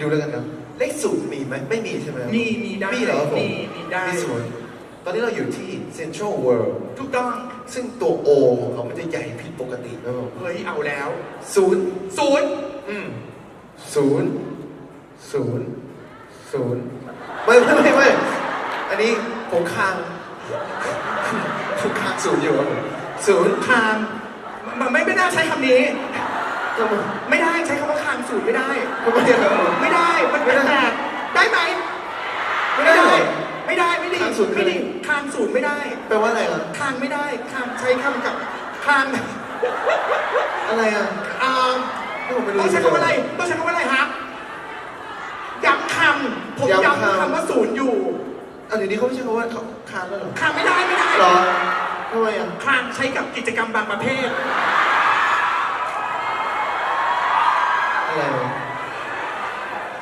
ดูแล้วกันนะเลขศูนย์มีไหมไม่มีใช่ไหมมีมีได้มีเหรอครับผมมีมีได้ มีศูนย์ตอนนี้เราอยู่ที่ Central World ถูกต้อง ซึ่งตัว O ของเขามันจะใหญ่ผิดปกติครับผมเฮ้ยเอาแล้วศูนย์ศูนย์อืมศูนย์ศูนย์ศูนย์ไม่ไม่ไม่ไม่อันนี้ผมค้างผมค้างศูนย์อยู่ครับผมศูนย์คางมันไม่ไม่น่าใช้คำนี้ ทำไมไม่ได้ใช้คำว่าคางศูนย์ไม่ได้ ทำไมอะครับผม ไม่ได้ มัน ไม่ เป็น ได้ แปลกได้ไหม ไม่ได้เหรอ ไม่ ได้ไม่ดีคางศูนย์คือไม่ดีคางศูนย์ไม่ได้แปลว่าอะไรอะคางไม่ได้คางใช้คำกับคางอะไรอะอ่าที่ผมไม่รู้ต้องใช้คำว่าอะไรต้องใช้คำว่าอะไรฮะย้ำคำผมย้ำย้ำคำคำว่าศูนย์อยู่อันนี้เขาไม่ใช่คำว่าเขาค้างแล้วเหรอคางไม่ได้ไม่ได้เหรอทำไมอะคางใช้กับกิจกรรมบางประเภทอะไร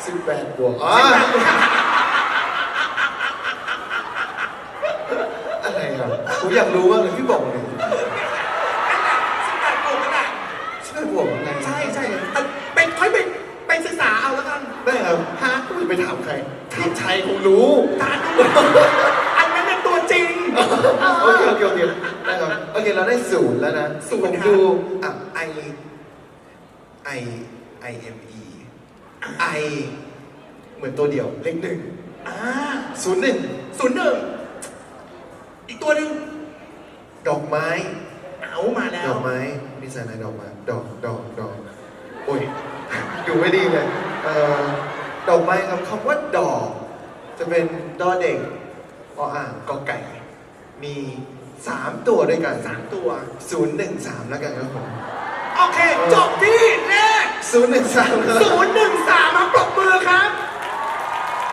สิบแปดบวกอ๋ออะไรอะ ผมอยากรู้ว่ากเลยพี่บอกเลยนั่นแหละสิบแปดบวกนั่นแหละสิบแปดบวกอะไรใช่ใช่เอาไปค่อยไปไปศึกษาเอาแล้วกันได้ครับฮะไปถามใครถามชัยคงรู้ ตาดูอันนั้นเป็นตัวจริง โอเคโอเคโอเคได้ครับโอเคเราได้ศูนย์แล้วนะศูนย์ผมครับดูอะ I I I M E I เหมือนตัวเดียวเลขหนึ่งอ่าศูนย์หนึ่งศูนย์หนึ่งอีกตัวหนึ่ง ดอกไม้ เอามาแล้ดว อกไม้มีสายไหนดอกไม้ดอกดอกดอกโอ้ย ดูไม่ดีเลยเอ่อดอกไม้ครับคำว่าดอก จะเป็นดอเด็กออ่างกอไก่ มีสามตัวด้วยกันสามตัว ศูนย์หนึ่งสามแล้วกันครับผมโอเค จบที่เลขศูนย์หนึ่งสามครับศูนย์หนึ่ง